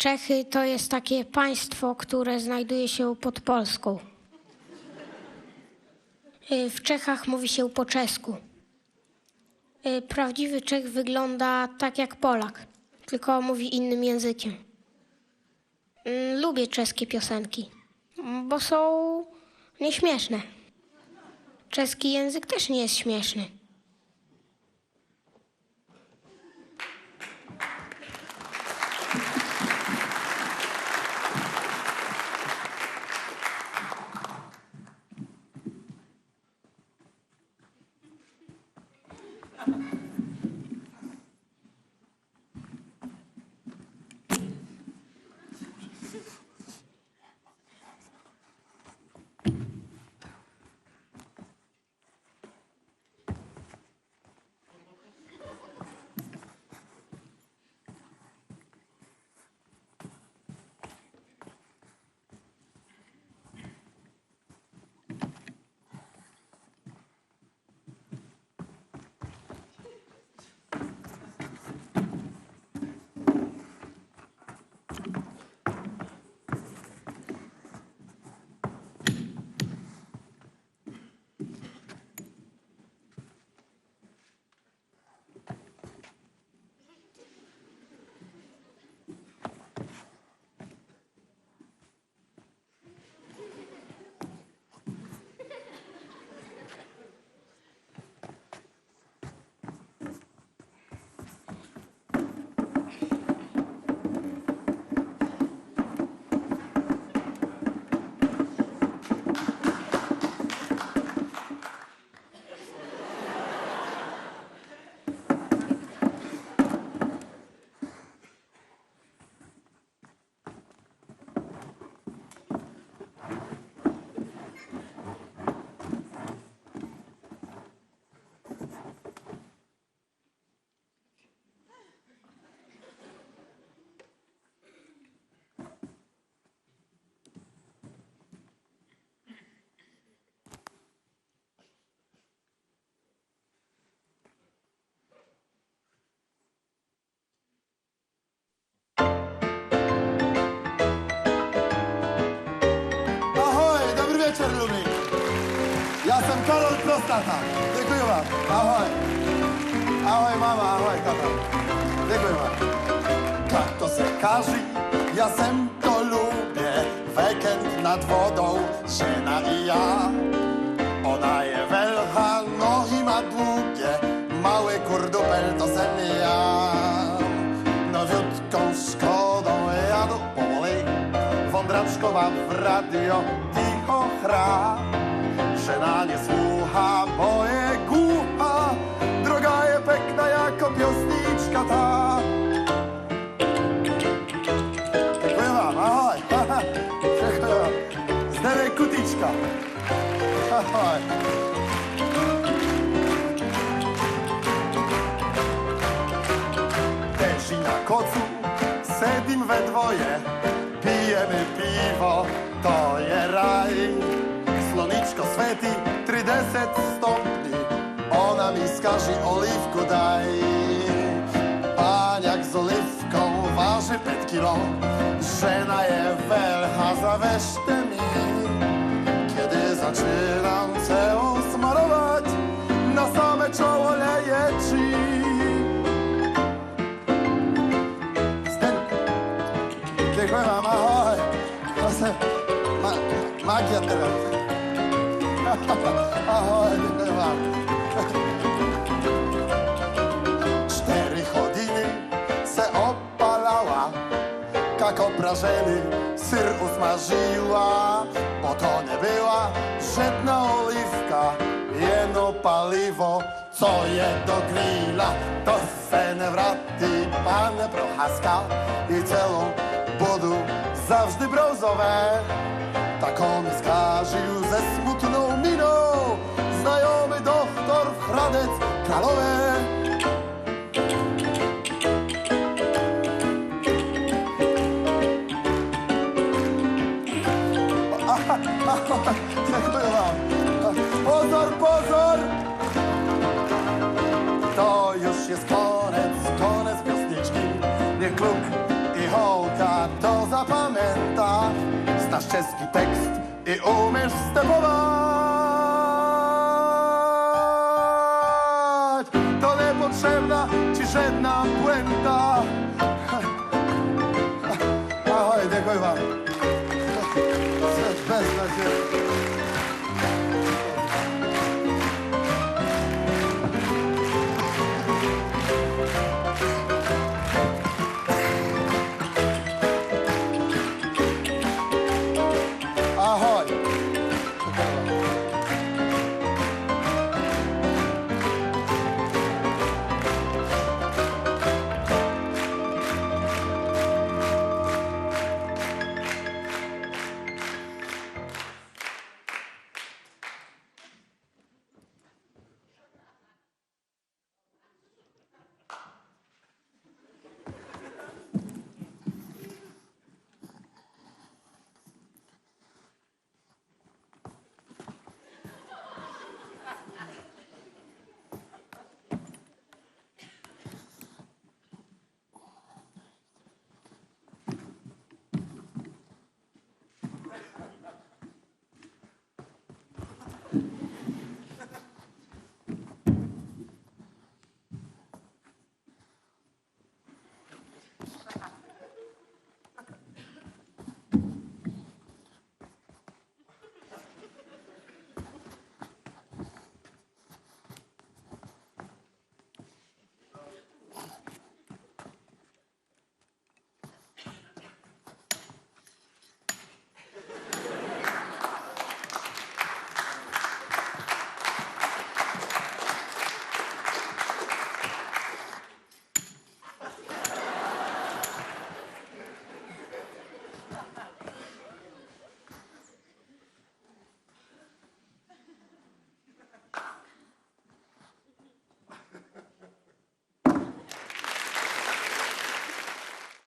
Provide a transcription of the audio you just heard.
Czechy to jest takie państwo, które znajduje się pod Polską. Y, W Czechach mówi się po czesku. Y, Prawdziwy Czech wygląda tak jak Polak, tylko mówi innym językiem. Mm, Lubię czeskie piosenki, bo są nieśmieszne. Czeski język też nie jest śmieszny. Karol Prostata. Dziękuję wam. Ahoj. Ahoj, mama, ahoj, tata. Dziękuję wam. Tak to se ja sem to lubię. Weekend nad wodą, żena i ja. Ona je welcha, nogi ma długie, mały kurdupel to sen ja. Nowiutką szkodą jadą powoli, wądraczkowa w radio ticho chra. Nie słucha, bo je głucha, droga je pekna jako piosniczka ta. Wam, ahoj. Zderek kuticzka. Ahoj. Też i na kocu sedim we dwoje, pijemy piwo, to je raj. Sloniczko sveti 30 stopni, ona mi skaži oliwku daj. Paniak z oliwką waży 5 kilo, żena je welcha, zaweźte mi. Kiedy zaczynam ceł smarować, na same czoło leje ci. Dziękuję wam, ahoj. Magia teraz. Cztery ďakujem se opalała, jak oprażeni syr usmażyła, bo to nie była żadna oliwka, jeno paliwo, co je do grilla, to se nie wrati, pane Prochaska i celą budu zawsze brązowe. Tak on skaże ze smu miną, znajomy doktor w Hradec Kralowe. Pozor, pozor! To już jest koniec, koniec piosniczki. Nie kluk i hołka znasz czeski tekst i umiesz stepować, to niepotrzebna ci żadna błęda.